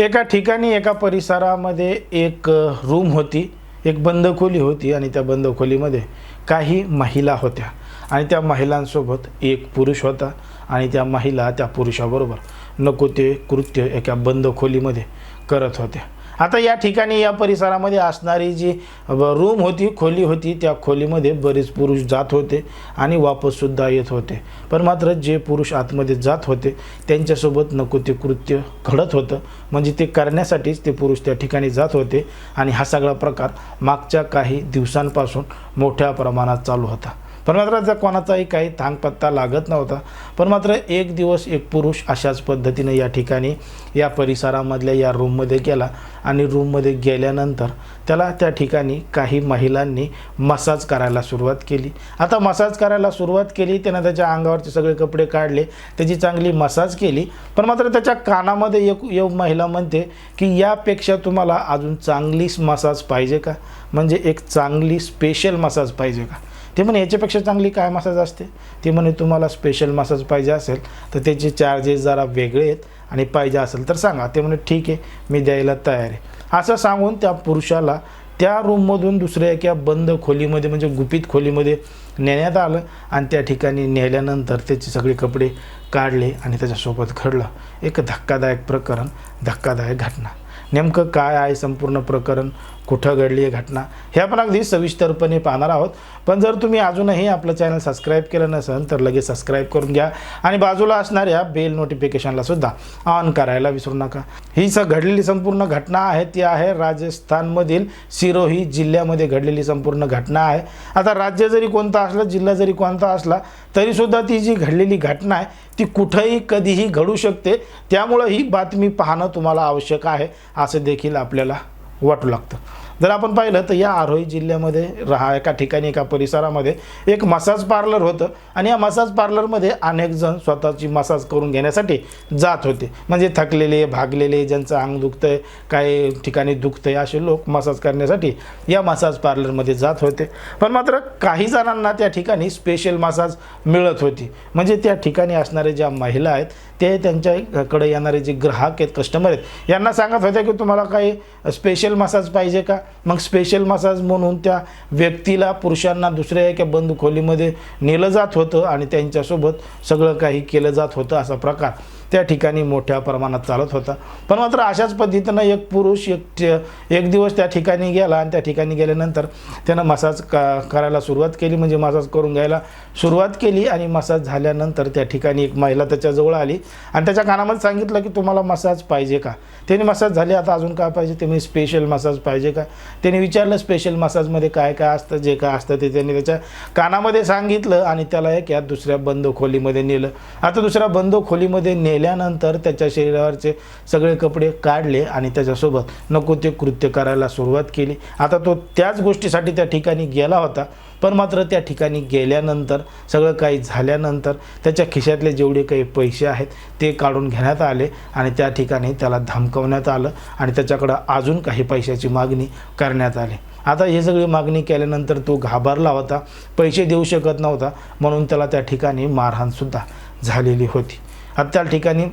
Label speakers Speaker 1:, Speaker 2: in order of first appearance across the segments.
Speaker 1: एका ठिकाणी एका परिसरामध्ये एक रूम होती. एक बंद खोली होती आणि त्या बंद खोलीमध्ये काही महिला होत्या. आणि त्या महिलांसोबत एक पुरुष होता आणि त्या महिला त्या पुरुषाबरोबर नको ते कृत्य एका बंद खोलीमध्ये करत होत्या. आता या ठिकाणी या परिसरामध्ये असणारी जी रूम होती खोली होती त्या खोलीमध्ये बरेच पुरुष जात होते आणि वापससुद्धा येत होते. पण मात्र जे पुरुष आतमध्ये जात होते त्यांच्यासोबत नको ते कृत्य घडत होतं. म्हणजे ते करण्यासाठीच ते पुरुष त्या ठिकाणी जात होते आणि हा सगळा प्रकार मागच्या काही दिवसांपासून मोठ्या प्रमाणात चालू होता. पण मात्र त्या कोणाचाही काही थांगपत्ता लागत नव्हता पण मात्र एक दिवस एक पुरुष अशाच पद्धतीनं या ठिकाणी या परिसरामधल्या या रूममध्ये गेला आणि रूममध्ये गेल्यानंतर त्याला त्या ठिकाणी काही महिलांनी मसाज करायला सुरुवात केली. आता मसाज करायला सुरुवात केली त्यानं त्याच्या अंगावरचे सगळे कपडे काढले त्याची चांगली मसाज केली पण मात्र त्याच्या कानामध्ये एक एक महिला म्हणते की यापेक्षा तुम्हाला अजून चांगलीच मसाज पाहिजे का? म्हणजे एक चांगली स्पेशल मसाज पाहिजे का? ते म्हणे याच्यापेक्षा चांगली काय मसाज असते? ते म्हणे तुम्हाला स्पेशल मसाज पाहिजे असेल तर त्याचे चार्जेस जरा वेगळे आहेत आणि पाहिजे असेल तर सांगा. ते म्हणे ठीक आहे मी द्यायला तयार आहे. असं सांगून त्या पुरुषाला त्या रूममधून दुसऱ्या एका बंद खोलीमध्ये म्हणजे गुपित खोलीमध्ये नेण्यात आलं आणि त्या ठिकाणी नेल्यानंतर त्याचे सगळे कपडे काढले आणि त्याच्यासोबत घडलं. एक धक्कादायक प्रकरण धक्कादायक घटना. नेमकं काय आहे संपूर्ण प्रकरण? कुठं घडली आहे घटना हे आपण अगदी सविस्तरपणे पाहणार आहोत. पण जर तुम्ही अजूनही आपलं चॅनल सबस्क्राईब केलं नसेल तर लगेच सबस्क्राईब करून घ्या. आणि बाजूला असणाऱ्या बेल नोटिफिकेशनला सुद्धा ऑन करायला विसरू नका. ही स घडलेली संपूर्ण घटना आहे ती आहे राजस्थानमधील सिरोही जिल्ह्यामध्ये घडलेली संपूर्ण घटना आहे. आता राज्य जरी कोणतं असलं जिल्हा जरी कोणता असला तरीसुद्धा ती जी घडलेली घटना आहे ती कुठंही कधीही घडू शकते. त्यामुळं ही बातमी पाहणं तुम्हाला आवश्यक आहे असं देखील आपल्याला वाटू लागतं. जर आपण पाहिलं तर या आरोही जिल्ह्यामध्ये राहा एका ठिकाणी एका परिसरामध्ये एक मसाज पार्लर होतं आणि या मसाज पार्लरमध्ये अनेक जण स्वतःची मसाज करून घेण्यासाठी जात होते. म्हणजे थकलेले भागलेले ज्यांचं अंग दुखतं आहे काही ठिकाणी दुखतं आहे असे लोक मसाज करण्यासाठी या मसाज पार्लरमध्ये जात होते. पण मात्र काही जणांना त्या ठिकाणी स्पेशल मसाज मिळत होती. म्हणजे त्या ठिकाणी असणारे ज्या महिला आहेत ते त्यांच्याकडे येणारे जे ग्राहक आहेत कस्टमर आहेत यांना सांगत होत्या की तुम्हाला काही स्पेशल मसाज पाहिजे का? मग स्पेशल मसाज म्हणून त्या व्यक्तीला पुरुषांना दुसऱ्या एका बंद खोलीमध्ये नेलं जात होतं आणि त्यांच्यासोबत सगळं काही केलं जात होतं असा प्रकार. त्या ठिकाणी मोठ्या प्रमाणात चालत होता. पण मात्र अशाच पद्धतीनं एक पुरुष एक एक दिवस त्या ठिकाणी गेला आणि त्या ठिकाणी गेल्यानंतर त्यानं मसाज का करायला सुरुवात केली. म्हणजे मसाज करून घ्यायला सुरुवात केली आणि मसाज झाल्यानंतर त्या ठिकाणी एक महिला त्याच्याजवळ आली आणि त्याच्या कानामध्ये सांगितलं की तुम्हाला मसाज पाहिजे का? त्याने मसाज झाली आता अजून काय पाहिजे? ते मी स्पेशल मसाज पाहिजे का? त्याने विचारलं स्पेशल मसाजमध्ये काय काय असतं जे काय असतं? ते त्याने त्याच्या कानामध्ये सांगितलं आणि त्याला एक या दुसऱ्या बंद खोलीमध्ये नेलं. आता दुसऱ्या बंद खोलीमध्ये ने नेल्यानंतर त्याच्या शरीरावरचे सगळे कपडे काढले आणि त्याच्यासोबत नको ते कृत्य करायला सुरुवात केली. आता तो त्याच गोष्टीसाठी त्या ठिकाणी गेला होता. पण मात्र त्या ठिकाणी गेल्यानंतर सगळं काही झाल्यानंतर त्याच्या खिशातले जेवढे काही पैसे आहेत ते काढून घेण्यात आले आणि त्या ठिकाणी त्याला धमकवण्यात आलं आणि त्याच्याकडं अजून काही पैशाची मागणी करण्यात आली. आता हे सगळी मागणी केल्यानंतर तो घाबरला होता. पैसे देऊ शकत नव्हता म्हणून त्याला त्या ठिकाणी मारहाणसुद्धा झालेली होती. आता ठिकाणी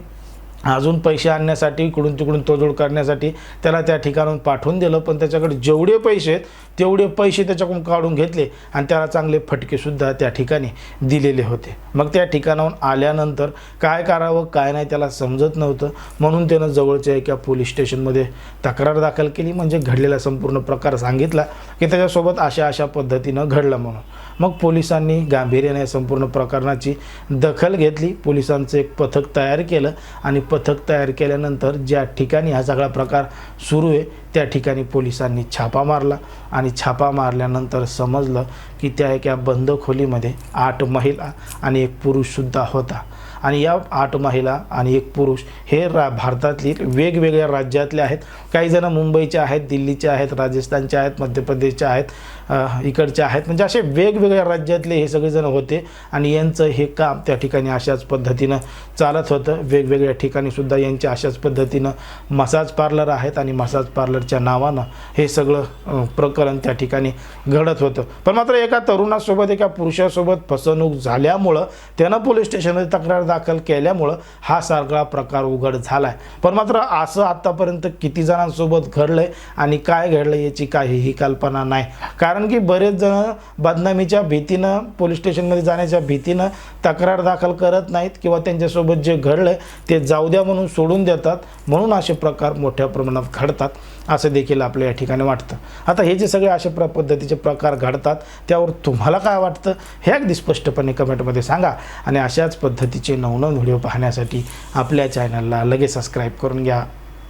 Speaker 1: अजून पैसे आणण्यासाठी इकडून तिकडून तोडजोड करण्यासाठी त्याला त्या ठिकाणून पाठवून दिलं. पण त्याच्याकडे जेवढे पैसे आहेत तेवढे पैसे त्याच्याकडून काढून घेतले आणि त्याला चांगले फटकेसुद्धा त्या ठिकाणी दिलेले होते. मग त्या ठिकाणाहून आल्यानंतर काय करावं काय नाही त्याला समजत नव्हतं. म्हणून त्यानं जवळच्या एका पोलीस स्टेशनमध्ये तक्रार दाखल केली. म्हणजे घडलेला संपूर्ण प्रकार सांगितला की त्याच्यासोबत अशा अशा पद्धतीनं घडलं म्हणून. मग पोलिसांनी गांभीर्याने संपूर्ण प्रकरणाची दखल घेतली. पोलिसांचं एक पथक तयार केलं आणि पथक तयार केल्यानंतर ज्या ठिकाणी हा सगळा प्रकार सुरू आहे त्या ठिकाणी पोलिसांनी छापा मारला आणि छापा मारल्यानंतर समजलं की त्या एका बंद खोलीमध्ये आठ महिला आणि एक पुरुषसुद्धा होता. आणि या आठ महिला आणि एक पुरुष हे रा भारतातील वेगवेगळ्या राज्यातले आहेत. काही जण मुंबईचे आहेत दिल्लीचे आहेत राजस्थानचे आहेत मध्य प्रदेशचे आहेत इकडचे आहेत. म्हणजे असे वेगवेगळ्या राज्यातले हे सगळेजण होते आणि यांचं हे काम त्या ठिकाणी अशाच पद्धतीनं चालत होतं. वेगवेगळ्या ठिकाणी सुद्धा यांच्या अशाच पद्धतीनं मसाज पार्लर आहेत आणि मसाज पार्लरच्या नावानं हे सगळं प्रकरण त्या ठिकाणी घडत होतं. पण मात्र एका तरुणासोबत एका पुरुषासोबत फसवणूक झाल्यामुळं त्यानं पोलीस स्टेशनमध्ये तक्रार दाखल केल्यामुळं हा सगळा प्रकार उघड झाला आहे पण मात्र असं आत्तापर्यंत किती जणांसोबत घडलं आहे आणि काय घडलं याची काहीही कल्पना नाही. कारण की बरेच जण बदनामीच्या भीतीनं पोलीस स्टेशनमध्ये जाण्याच्या भीतीनं तक्रार दाखल करत नाहीत किंवा त्यांच्यासोबत जे घडलं ते जाऊ द्या म्हणून सोडून देतात. म्हणून असे प्रकार मोठ्या प्रमाणात घडतात. असं देखील आपल्या या ठिकाणी वाटतं. आता हे जे सगळे अशा प्र पद्धतीचे प्रकार घडतात त्यावर तुम्हाला काय वाटतं? हे अगदी स्पष्टपणे कमेंटमध्ये सांगा. आणि अशाच पद्धतीचे नवनवन व्हिडिओ पाहण्यासाठी आपल्या चॅनलला लगेच सबस्क्राईब करून घ्या.